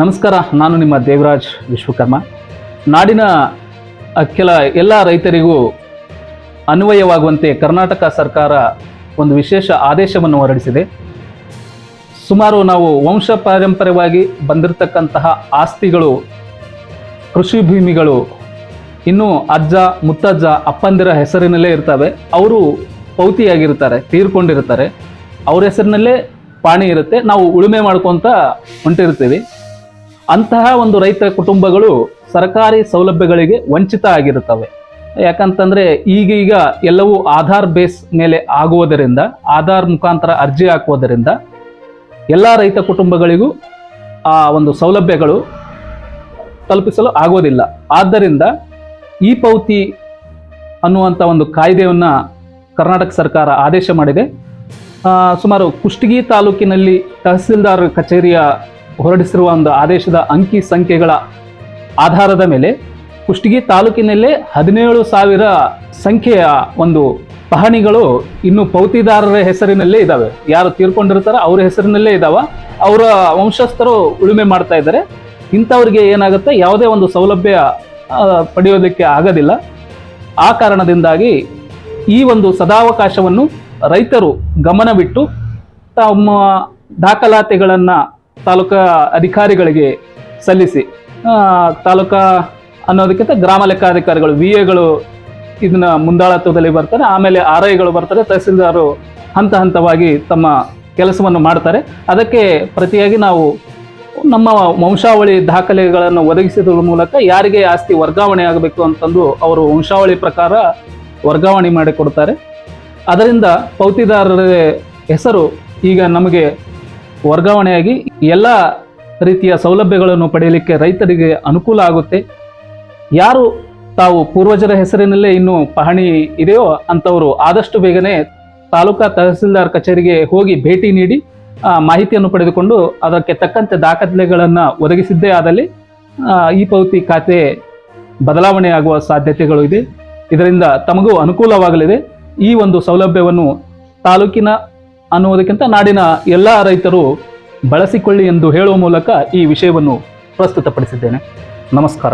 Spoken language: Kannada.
ನಮಸ್ಕಾರ, ನಾನು ನಿಮ್ಮ ದೇವರಾಜ್ ವಿಶ್ವಕರ್ಮ. ನಾಡಿನ ಕೆಲ ಎಲ್ಲ ರೈತರಿಗೂ ಅನ್ವಯವಾಗುವಂತೆ ಕರ್ನಾಟಕ ಸರ್ಕಾರ ಒಂದು ವಿಶೇಷ ಆದೇಶವನ್ನು ಹೊರಡಿಸಿದೆ. ಸುಮಾರು ನಾವು ವಂಶ ಪಾರಂಪರ್ಯವಾಗಿ ಬಂದಿರತಕ್ಕಂತಹ ಆಸ್ತಿಗಳು, ಕೃಷಿ ಭೂಮಿಗಳು, ಇನ್ನೂ ಅಜ್ಜ, ಮುತ್ತಜ್ಜ, ಅಪ್ಪಂದಿರ ಹೆಸರಿನಲ್ಲೇ ಇರ್ತವೆ. ಅವರು ಪೌತಿಯಾಗಿರ್ತಾರೆ ತೀರ್ಕೊಂಡಿರ್ತಾರೆ ಅವ್ರ ಹೆಸರಿನಲ್ಲೇ ಪಾಣಿ ಇರುತ್ತೆ. ನಾವು ಉಳುಮೆ ಮಾಡ್ಕೊತ ಹೊಂಟಿರ್ತೀವಿ ಅಂತಹ ಒಂದು ರೈತ ಕುಟುಂಬಗಳು ಸರ್ಕಾರಿ ಸೌಲಭ್ಯಗಳಿಗೆ ವಂಚಿತ ಆಗಿರುತ್ತವೆ. ಯಾಕಂತಂದ್ರೆ ಈಗೀಗ ಎಲ್ಲವೂ ಆಧಾರ್ ಬೇಸ್ ಮೇಲೆ ಆಗುವುದರಿಂದ, ಆಧಾರ್ ಮುಖಾಂತರ ಅರ್ಜಿ ಹಾಕುವುದರಿಂದ ಎಲ್ಲ ರೈತ ಕುಟುಂಬಗಳಿಗೂ ಆ ಒಂದು ಸೌಲಭ್ಯಗಳು ತಲುಪಿಸಲು ಆಗೋದಿಲ್ಲ ಆದ್ದರಿಂದ ಈ ಪೌತಿ ಅನ್ನುವಂಥ ಒಂದು ಕಾಯ್ದೆಯನ್ನು ಕರ್ನಾಟಕ ಸರ್ಕಾರ ಆದೇಶ ಮಾಡಿದೆ. ಸುಮಾರು ಕುಷ್ಟಗಿ ತಾಲೂಕಿನಲ್ಲಿ ತಹಸೀಲ್ದಾರ್ ಕಚೇರಿಯ ಹೊರಡಿಸಿರುವ ಒಂದು ಆದೇಶದ ಅಂಕಿ ಸಂಖ್ಯೆಗಳ ಆಧಾರದ ಮೇಲೆ ಕುಷ್ಟಗಿ ತಾಲೂಕಿನಲ್ಲೇ ಹದಿನೇಳು ಸಾವಿರ ಸಂಖ್ಯೆಯ ಒಂದು ಪಹಣಿಗಳು ಇನ್ನು ಪೌತಿದಾರರ ಹೆಸರಿನಲ್ಲೇ ಇದ್ದಾವೆ ಯಾರು ತೀರ್ಕೊಂಡಿರ್ತಾರೋ ಅವ್ರ ಹೆಸರಿನಲ್ಲೇ ಇದಾವ. ಅವರ ವಂಶಸ್ಥರು ಉಳುಮೆ ಮಾಡ್ತಾ ಇದ್ದಾರೆ. ಇಂಥವ್ರಿಗೆ ಏನಾಗುತ್ತೆ? ಯಾವುದೇ ಒಂದು ಸೌಲಭ್ಯ ಪಡೆಯೋದಕ್ಕೆ ಆಗೋದಿಲ್ಲ. ಆ ಕಾರಣದಿಂದಾಗಿ ಈ ಒಂದು ಸದಾವಕಾಶವನ್ನು ರೈತರು ಗಮನವಿಟ್ಟು ತಮ್ಮ ದಾಖಲಾತಿಗಳನ್ನು ತಾಲೂಕಾ ಅಧಿಕಾರಿಗಳಿಗೆ ಸಲ್ಲಿಸಿ ತಾಲೂಕಾ ಅನ್ನೋದಕ್ಕಿಂತ ಗ್ರಾಮ ಲೆಕ್ಕಾಧಿಕಾರಿಗಳು ವಿ ಎಗಳು ಇದನ್ನ ಮುಂದಾಳತ್ವದಲ್ಲಿ ಬರ್ತಾರೆ, ಆಮೇಲೆ ಆರ್ ಐಗಳು ಬರ್ತಾರೆ, ತಹಸೀಲ್ದಾರು ಹಂತ ಹಂತವಾಗಿ ತಮ್ಮ ಕೆಲಸವನ್ನು ಮಾಡ್ತಾರೆ. ಅದಕ್ಕೆ ಪ್ರತಿಯಾಗಿ ನಾವು ನಮ್ಮ ವಂಶಾವಳಿ ದಾಖಲೆಗಳನ್ನು ಒದಗಿಸಿದ್ರ ಮೂಲಕ ಯಾರಿಗೆ ಆಸ್ತಿ ವರ್ಗಾವಣೆ ಆಗಬೇಕು ಅಂತಂದು ಅವರು ವಂಶಾವಳಿ ಪ್ರಕಾರ ವರ್ಗಾವಣೆ ಮಾಡಿಕೊಡ್ತಾರೆ. ಅದರಿಂದ ಪೌತಿದಾರರ ಹೆಸರು ಈಗ ನಮಗೆ ವರ್ಗಾವಣೆಯಾಗಿ ಎಲ್ಲ ರೀತಿಯ ಸೌಲಭ್ಯಗಳನ್ನು ಪಡೆಯಲಿಕ್ಕೆ ರೈತರಿಗೆ ಅನುಕೂಲ ಆಗುತ್ತೆ. ಯಾರು ತಾವು ಪೂರ್ವಜರ ಹೆಸರಿನಲ್ಲೇ ಇನ್ನು ಪಹಣಿ ಇದೆಯೋ ಅಂಥವರು ಆದಷ್ಟು ಬೇಗನೆ ತಾಲೂಕಾ ತಹಸೀಲ್ದಾರ್ ಕಚೇರಿಗೆ ಹೋಗಿ ಭೇಟಿ ನೀಡಿ ಮಾಹಿತಿಯನ್ನು ಪಡೆದುಕೊಂಡು ಅದಕ್ಕೆ ತಕ್ಕಂತೆ ದಾಖಲೆಗಳನ್ನು ಒದಗಿಸಿದ್ದೇ ಆದಲ್ಲಿ ಈ ಪೌತಿ ಖಾತೆ ಬದಲಾವಣೆ ಆಗುವ ಸಾಧ್ಯತೆಗಳು ಇದೆ. ಇದರಿಂದ ತಮಗೂ ಅನುಕೂಲವಾಗಲಿದೆ. ಈ ಒಂದು ಸೌಲಭ್ಯವನ್ನು ತಾಲೂಕಿನ ಅನ್ನುವುದಕ್ಕಿಂತ ನಾಡಿನ ಎಲ್ಲ ರೈತರು ಬಳಸಿಕೊಳ್ಳಿ ಎಂದು ಹೇಳುವ ಮೂಲಕ ಈ ವಿಷಯವನ್ನು ಪ್ರಸ್ತುತಪಡಿಸಿದ್ದೇನೆ. ನಮಸ್ಕಾರಗಳು.